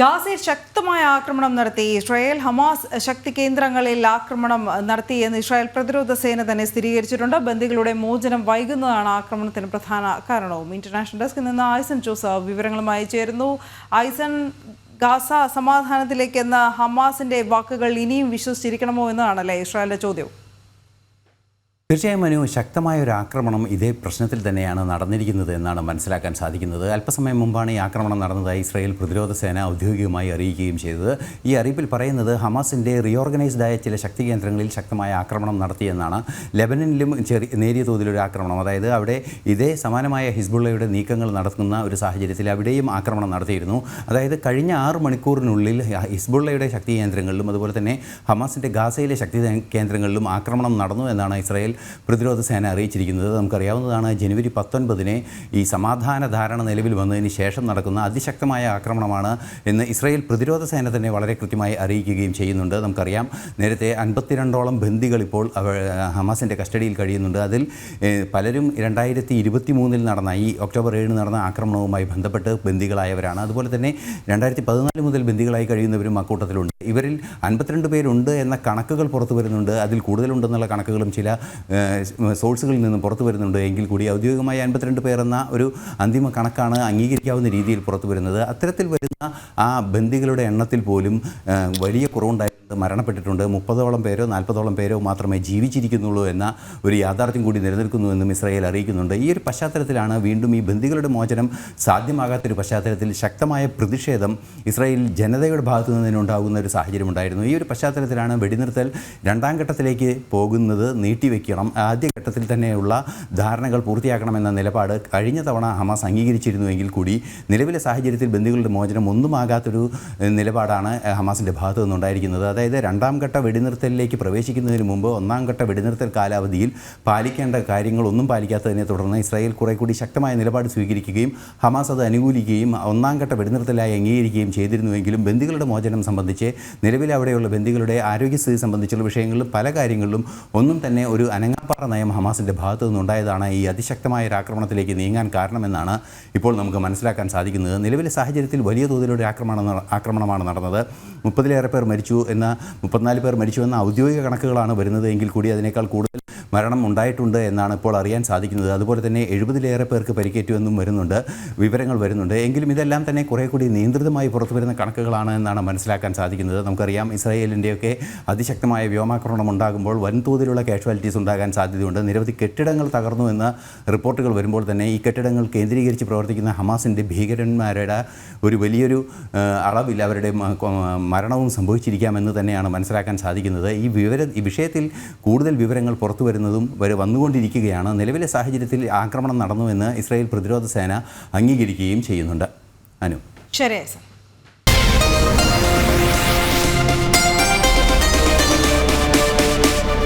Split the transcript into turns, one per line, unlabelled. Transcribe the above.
ഗാസയിൽ ശക്തമായ ആക്രമണം നടത്തി. ഇസ്രായേൽ ഹമാസ് ശക്തി കേന്ദ്രങ്ങളിൽ ആക്രമണം നടത്തി എന്ന് ഇസ്രായേൽ പ്രതിരോധ സേന തന്നെ സ്ഥിരീകരിച്ചിട്ടുണ്ട്. ബന്ദികളുടെ മോചനം വൈകുന്നതാണ് ആക്രമണത്തിന് പ്രധാന കാരണവും. ഇന്റർനാഷണൽ ഡെസ്കിൽ നിന്ന് ഐസൻ ജോസ് വിവരങ്ങളുമായി ചേരുന്നു. ഐസൻ ഗാസ സമാധാനത്തിലേക്കെന്ന ഹമാസിന്റെ വാക്കുകൾ ഇനിയും വിശ്വസിച്ചിരിക്കണമോ എന്നതാണല്ലേ ഇസ്രായേലിന്റെ ചോദ്യം.
തീർച്ചയായും മനു ശക്തമായ ഒരു ആക്രമണം ഇതേ പ്രശ്നത്തിൽ തന്നെയാണ് നടന്നിരിക്കുന്നത് എന്നാണ് മനസ്സിലാക്കാൻ സാധിക്കുന്നത്. അല്പസമയം മുമ്പാണ് ഈ ആക്രമണം നടന്നതായി ഇസ്രായേൽ പ്രതിരോധ സേന ഔദ്യോഗികമായി അറിയിക്കുകയും ചെയ്തത്. ഈ അറിയിപ്പിൽ പറയുന്നത് ഹമാസിന്റെ റീഓർഗനൈസ്ഡ് ആയ ചില ശക്തി കേന്ദ്രങ്ങളിൽ ശക്തമായ ആക്രമണം നടത്തിയെന്നാണ്. ലെബനനിലും ചെറിയ നേരിയ തോതിലൊരു ആക്രമണം. അതായത് അവിടെ ഇതേ സമാനമായ ഹിസ്ബുള്ളയുടെ നീക്കങ്ങൾ നടത്തുന്ന ഒരു സാഹചര്യത്തിൽ അവിടെയും ആക്രമണം നടത്തിയിരുന്നു. അതായത് കഴിഞ്ഞ ആറ് മണിക്കൂറിനുള്ളിൽ ഹിസ്ബുള്ളയുടെ ശക്തി കേന്ദ്രങ്ങളിലും അതുപോലെ തന്നെ ഹമാസിന്റെ ഗാസയിലെ ശക്തി കേന്ദ്രങ്ങളിലും ആക്രമണം നടന്നു എന്നാണ് ഇസ്രായേൽ പ്രതിരോധ സേന അറിയിച്ചിരിക്കുന്നത് നമുക്കറിയാവുന്നതാണ് ജനുവരി പത്തൊൻപതിന് ഈ സമാധാന ധാരണ നിലവിൽ വന്നതിന് ശേഷം നടക്കുന്ന അതിശക്തമായ ആക്രമണമാണ് എന്ന് ഇസ്രായേൽ പ്രതിരോധ സേന തന്നെ വളരെ കൃത്യമായി അറിയിക്കുകയും ചെയ്യുന്നുണ്ട്. നമുക്കറിയാം നേരത്തെ അൻപത്തിരണ്ടോളം ബന്ദികൾ ഇപ്പോൾ ഹമാസിന്റെ കസ്റ്റഡിയിൽ കഴിയുന്നുണ്ട്. അതിൽ പലരും രണ്ടായിരത്തി ഇരുപത്തി മൂന്നിൽ നടന്ന ഈ ഒക്ടോബർ ഏഴിന് നടന്ന ആക്രമണവുമായി ബന്ധപ്പെട്ട് ബന്ദികളായവരാണ്. അതുപോലെ തന്നെ രണ്ടായിരത്തി പതിനാല് മുതൽ ബന്ദികളായി കഴിയുന്നവരും അക്കൂട്ടത്തിലുണ്ട്. ഇവരിൽ അൻപത്തിരണ്ട് പേരുണ്ട് എന്ന കണക്കുകൾ പുറത്തു വരുന്നുണ്ട്. അതിൽ കൂടുതലുണ്ടെന്നുള്ള കണക്കുകളും ചില സോഴ്സുകളിൽ നിന്നും പുറത്തു വരുന്നുണ്ട്. എങ്കിൽ കൂടി ഔദ്യോഗികമായി അൻപത്തിരണ്ട് പേർ എന്ന ഒരു അന്തിമ കണക്കാണ് അംഗീകരിക്കാവുന്ന രീതിയിൽ പുറത്തു വരുന്നത്. അത്തരത്തിൽ വരുന്ന ആ ബന്ദികളുടെ എണ്ണത്തിൽ പോലും വലിയ കുറവുണ്ടായിട്ടുണ്ട് മരണപ്പെട്ടിട്ടുണ്ട്. മുപ്പതോളം പേരോ നാൽപ്പതോളം പേരോ മാത്രമേ ജീവിച്ചിരിക്കുന്നുള്ളൂ എന്ന ഒരു യാഥാർത്ഥ്യം കൂടി നിലനിൽക്കുന്നുവെന്നും ഇസ്രായേൽ അറിയിക്കുന്നുണ്ട്. ഈ ഒരു പശ്ചാത്തലത്തിലാണ് വീണ്ടും ഈ ബന്ദികളുടെ മോചനം സാധ്യമാകാത്തൊരു പശ്ചാത്തലത്തിൽ ശക്തമായ പ്രതിഷേധം ഇസ്രായേൽ ജനതയുടെ ഭാഗത്തു നിന്നുണ്ടാകുന്ന ഒരു സാഹചര്യം ഉണ്ടായിരുന്നു ഈ ഒരു പശ്ചാത്തലത്തിലാണ് വെടിനിർത്തൽ രണ്ടാം ഘട്ടത്തിലേക്ക് പോകുന്നത് നീട്ടിവെക്കണം ആദ്യഘട്ടത്തിൽ തന്നെയുള്ള ധാരണകൾ പൂർത്തിയാക്കണമെന്ന നിലപാട് കഴിഞ്ഞ തവണ ഹമാസ് അംഗീകരിച്ചിരുന്നുവെങ്കിൽ കൂടി നിലവിലെ സാഹചര്യത്തിൽ ബന്ധുക്കളുടെ മോചനം ഒന്നുമാകാത്തൊരു നിലപാടാണ് ഹമാസിന്റെ ഭാഗത്തു നിന്നുണ്ടായിരിക്കുന്നത്. അതായത് രണ്ടാം ഘട്ട വെടിനിർത്തലിലേക്ക് പ്രവേശിക്കുന്നതിന് മുമ്പ് ഒന്നാം ഘട്ട വെടിനിർത്തൽ കാലാവധിയിൽ പാലിക്കേണ്ട കാര്യങ്ങളൊന്നും പാലിക്കാത്തതിനെ തുടർന്ന് ഇസ്രായേൽ കുറെ കൂടി ശക്തമായ നിലപാട് സ്വീകരിക്കുകയും ഹമാസ് അത് അനുകൂലിക്കുകയും ഒന്നാം ഘട്ട വെടിനിർത്തലായി അംഗീകരിക്കുകയും ചെയ്തിരുന്നുവെങ്കിലും ബന്ദികളുടെ മോചനം സംബന്ധിച്ച് നിലവിൽ അവിടെയുള്ള ബന്ദികളുടെ ആരോഗ്യസ്ഥിതി സംബന്ധിച്ചുള്ള വിഷയങ്ങളിലും പല കാര്യങ്ങളിലും ഒന്നും തന്നെ ഒരു അനങ്ങാപ്പാറ നയം ഹമാസിന്റെ ഭാഗത്തു നിന്നുണ്ടായതാണ് ഈ അതിശക്തമായ ഒരു ആക്രമണത്തിലേക്ക് നീങ്ങാൻ കാരണമെന്നാണ് ഇപ്പോൾ നമുക്ക് മനസ്സിലാക്കാൻ സാധിക്കുന്നത്. നിലവിലെ സാഹചര്യത്തിൽ വലിയ തോതിലൊരു ആക്രമണം ആക്രമണമാണ് നടന്നത്. മുപ്പതിലേറെ പേർ മരിച്ചു എന്ന മുപ്പത്തിനാല് പേർ മരിച്ചു എന്ന ഔദ്യോഗിക കണക്കുകളാണ് വരുന്നത്. എങ്കിൽ കൂടി അതിനേക്കാൾ കൂടുതൽ മരണം ഉണ്ടായിട്ടുണ്ട് എന്നാണ് ഇപ്പോൾ അറിയാൻ സാധിക്കുന്നത്. അതുപോലെ തന്നെ എഴുപതിലേറെ പേർക്ക് പരിക്കേറ്റുവെന്നും വരുന്നുണ്ട് വിവരങ്ങൾ വരുന്നുണ്ട്. എങ്കിലും ഇതെല്ലാം തന്നെ കുറേ കൂടി നിയന്ത്രിതമായി പുറത്തു വരുന്ന കണക്കുകളാണ് എന്നാണ് മനസ്സിലാക്കാൻ സാധിക്കുന്നത്. നമുക്കറിയാം ഇസ്രായേലിന്റെയൊക്കെ അതിശക്തമായ വ്യോമാക്രമണം ഉണ്ടാകുമ്പോൾ വൻതോതിലുള്ള കാഷ്വാലിറ്റീസ് ഉണ്ടാകാൻ സാധ്യതയുണ്ട്. നിരവധി കെട്ടിടങ്ങൾ തകർന്നു എന്ന റിപ്പോർട്ടുകൾ വരുമ്പോൾ തന്നെ ഈ കെട്ടിടങ്ങൾ കേന്ദ്രീകരിച്ച് പ്രവർത്തിക്കുന്ന ഹമാസിന്റെ ഭീകരന്മാരുടെ ഒരു വലിയൊരു അളവിൽ അവരുടെ മരണവും സംഭവിച്ചിരിക്കാമെന്ന് തന്നെയാണ് മനസ്സിലാക്കാൻ സാധിക്കുന്നത്. ഈ വിവര ഈ വിഷയത്തിൽ കൂടുതൽ വിവരങ്ങൾ പുറത്തു വരുന്നതും വരെ വന്നുകൊണ്ടിരിക്കുകയാണ്. നിലവിലെ സാഹചര്യത്തിൽ ആക്രമണം നടന്നുവെന്ന് ഇസ്രായേൽ പ്രതിരോധ സേന അംഗീകരിക്കുകയും ചെയ്യുന്നുണ്ട്. അനു.
ശരി